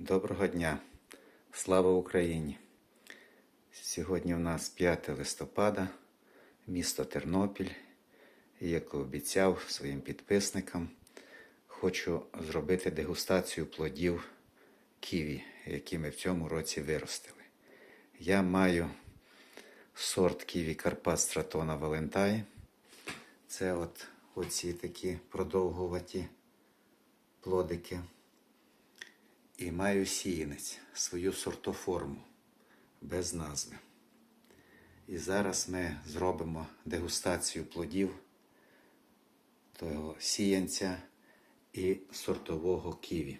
Доброго дня! Слава Україні! Сьогодні у нас 5 листопада, місто Тернопіль. І як обіцяв своїм підписникам, хочу зробити дегустацію плодів ківі, які ми в цьому році виростили. Я маю сорт ківі Карпат Стратона Валентай. Це от оці такі продовгуваті плодики. І маю сіянець, свою сортоформу без назви. І зараз ми зробимо дегустацію плодів того сіянця і сортового ківі.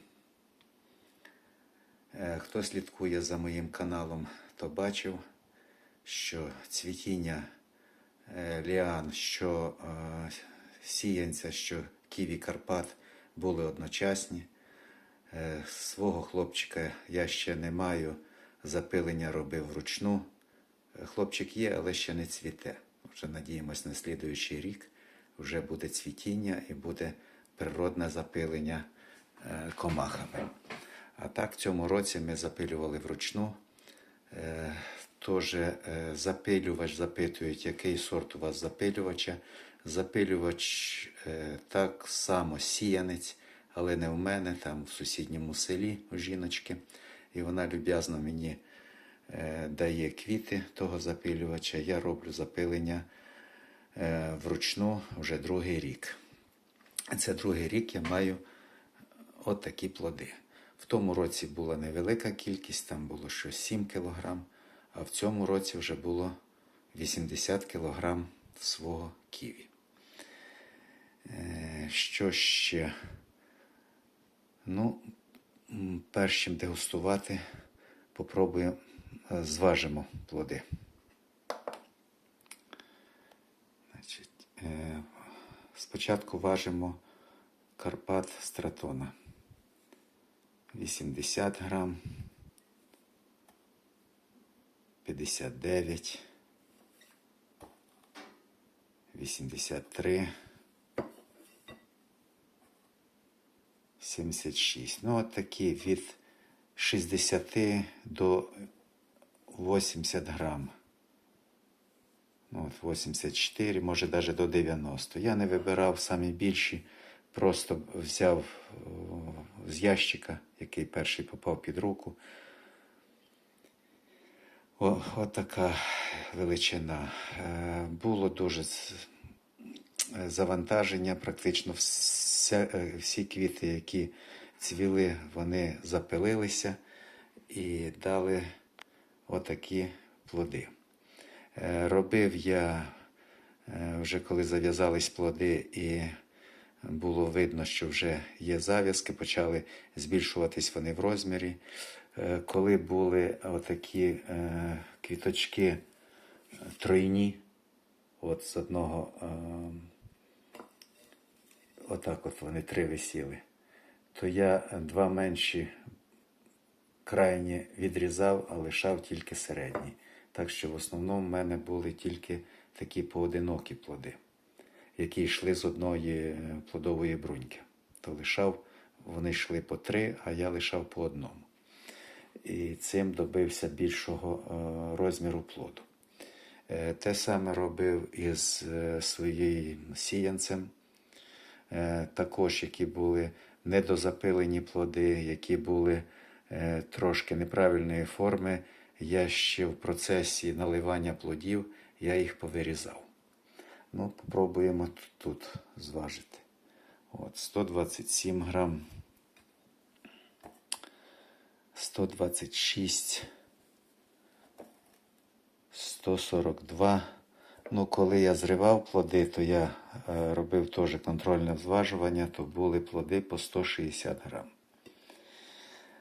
Е, Хто слідкує за моїм каналом, то бачив, що цвітіння е, ліан, що е, сіянця, що ківі Карпат були одночасні. Е, Свого хлопчика я ще не маю. Запилення робив вручну. Е, Хлопчик є, але ще не цвіте. Вже надіємось на слідуючий рік вже буде цвітіння і буде природне запилення е, комахами. А так в цьому році ми запилювали вручну. Тож запилювач запитують, який сорт у вас запилювача. Запилювач так само сіянець, але не в мене, там в сусідньому селі у жіночки. І вона люб'язно мені е, дає квіти того запилювача. Я роблю запилення е, вручну вже другий рік. Це другий рік я маю от такі плоди. В тому році була невелика кількість, там було щось 7 кг, а в цьому році вже було 80 кг свого ківі. Е, Що ще? Ну, перш чим дегустувати, попробуємо, е, зважимо плоди. Значить, е, спочатку важимо Карпат Стратона. 80 грам, 59, 83, 76. Ну, от такі від 60 до 80 грам. Ну, от 84, може навіть до 90. Я не вибирав самі більші, просто взяв з ящика, який перший попав під руку. О, от величина. Е, Було дуже е, завантаження, практично вся, е, всі квіти, які цвіли, вони запилилися і дали отакі плоди. Е, Робив я е, вже коли зав'язались плоди, і було видно, що вже є зав'язки, почали збільшуватись вони в розмірі. Коли були отакі квіточки тройні, от з одного, е, отак от вони три висіли, то я два менші крайні відрізав, а лишав тільки середні. Так що в основному в мене були тільки такі поодинокі плоди, які йшли з одної е, плодової бруньки. То лишав, вони йшли по три, а я лишав по одному. І цим добився більшого е, розміру плоду. Е, Те саме робив із своїм сіянцем також які були недозапилені плоди, які були е, трошки неправильної форми. Я ще в процесі наливання плодів я їх повирізав. Ну, попробуємо тут зважити. От, 127 грам, 126, 142. Ну, коли я зривав плоди, то я е, робив теж контрольне зважування, то були плоди по 160 грам.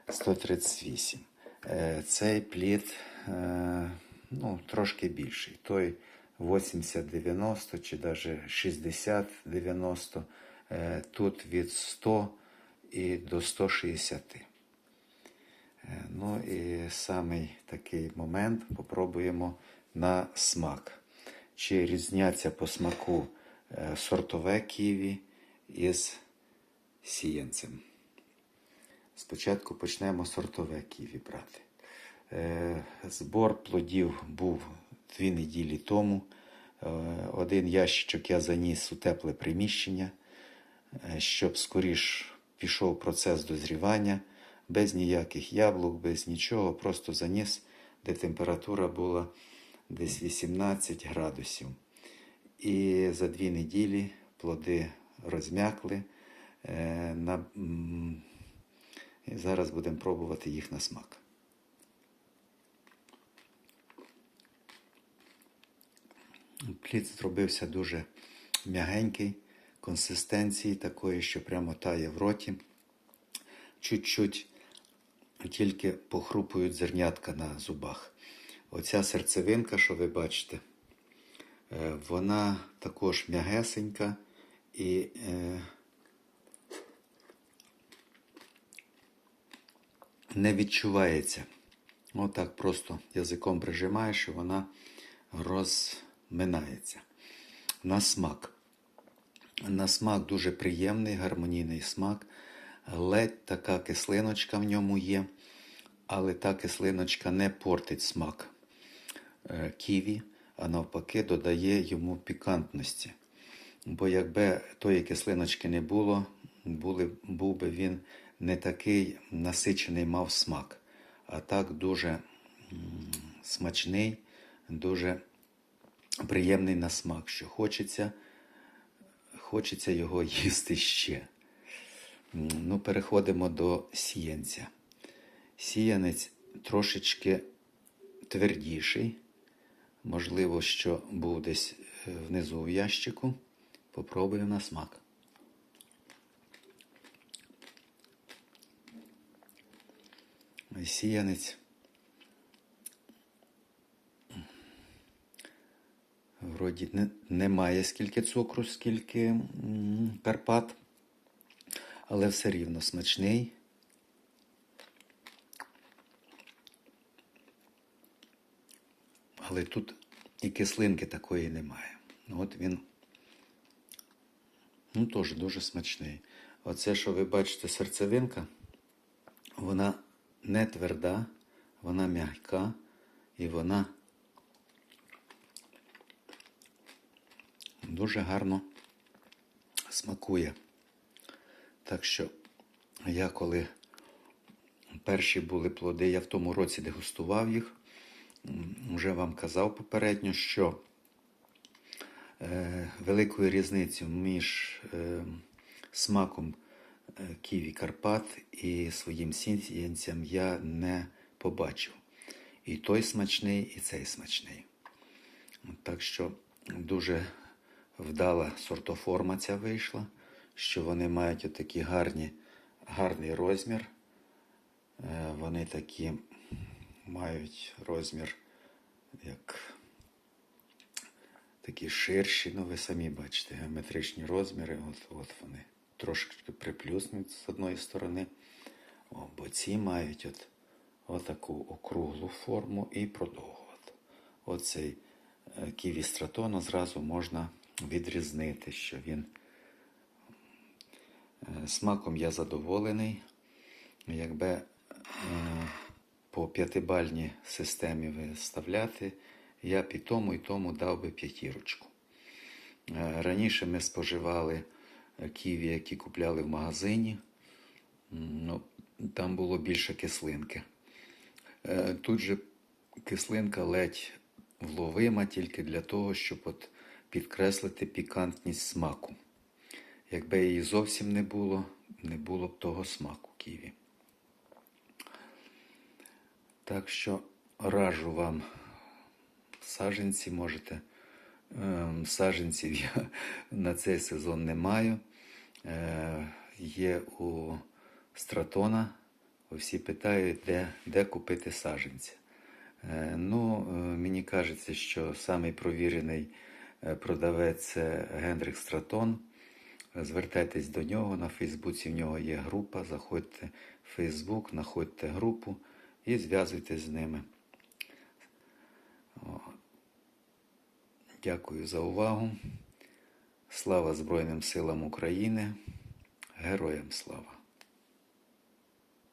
138. Е, цей плід е, ну, трошки більший. Той 80-90 чи навіть 60-90. Е, тут від 100 і до 160. Е, Ну і самий такий момент попробуємо на смак. Чи різняться по смаку е, сортове ківі із сіянцем. Спочатку почнемо сортове ківі брати. Е, Збор плодів був дві неділі тому. Е, Один ящичок я заніс у тепле приміщення, щоб скоріш пішов процес дозрівання, без ніяких яблук, без нічого, просто заніс, де температура була десь 18 градусів. І за дві неділі плоди розм'якли. Е, і зараз будемо пробувати їх на смак. Плід зробився дуже м'ягенький, консистенції такої, що прямо тає в роті. Чуть-чуть тільки похрупують зернятка на зубах. Оця серцевинка, що ви бачите, е, вона також м'ягесенька і е, не відчувається. Отак просто язиком прижимаєш, і вона розминається. На смак. На смак дуже приємний, гармонійний смак. Ледь така кислиночка в ньому є, але та кислиночка не портить смак ківі, а навпаки додає йому пікантності. Бо якби тої кислиночки не було, були, був би він не такий насичений мав смак. А так дуже смачний, дуже приємний на смак, що хочеться, хочеться його їсти ще. Ну, переходимо до сіянця. Сіянець трошечки твердіший. Можливо, що був десь е, внизу в ящику. Попробую на смак. Сіянець. Вроді не, немає скільки цукру, скільки м, Карпат, але все рівно смачний. Але тут і кислинки такої немає. От він ну, теж дуже смачний. Оце, що ви бачите, серцевинка, вона не тверда, вона м'яка і вона дуже гарно смакує. Так що я коли перші були плоди, я в тому році дегустував їх, вже вам казав попередньо, що е, великої різниці між е, смаком е, Ківі Карпат і своїм сіянцям я не побачив. І той смачний, і цей смачний. Так що дуже вдала сортоформа ця вийшла, що вони мають отакі гарний розмір. Вони такі мають розмір як такі ширші, ну ви самі бачите, геометричні розміри. От, от вони трошки приплюснуть з одної сторони. О, бо ці мають от, отаку округлу форму і продовгувати. Оцей е, ківі стратона зразу можна відрізнити, що він е, смаком я задоволений. Якби е, по п'ятибальній системі виставляти, я і тому, і тому дав би п'ятірочку. Е, Раніше ми споживали ківі, які купляли в магазині. Ну, там було більше кислинки. Е, Тут же кислинка ледь вловима тільки для того, щоб от підкреслити пікантність смаку. Якби її зовсім не було, не було б того смаку ківі. Так що раджу вам саженці можете. Ем, Саженців я на цей сезон не маю. Е, Є у Стратона. Всі питають, де, де купити саженці. Е, Ну, е, мені кажеться, що самий провірений продавець це Генрих Стратон. Звертайтесь до нього. На Фейсбуці в нього є група. Заходьте в Фейсбук, знаходьте групу і зв'язуйтесь з ними. Дякую за увагу. Слава Збройним силам України. Героям слава!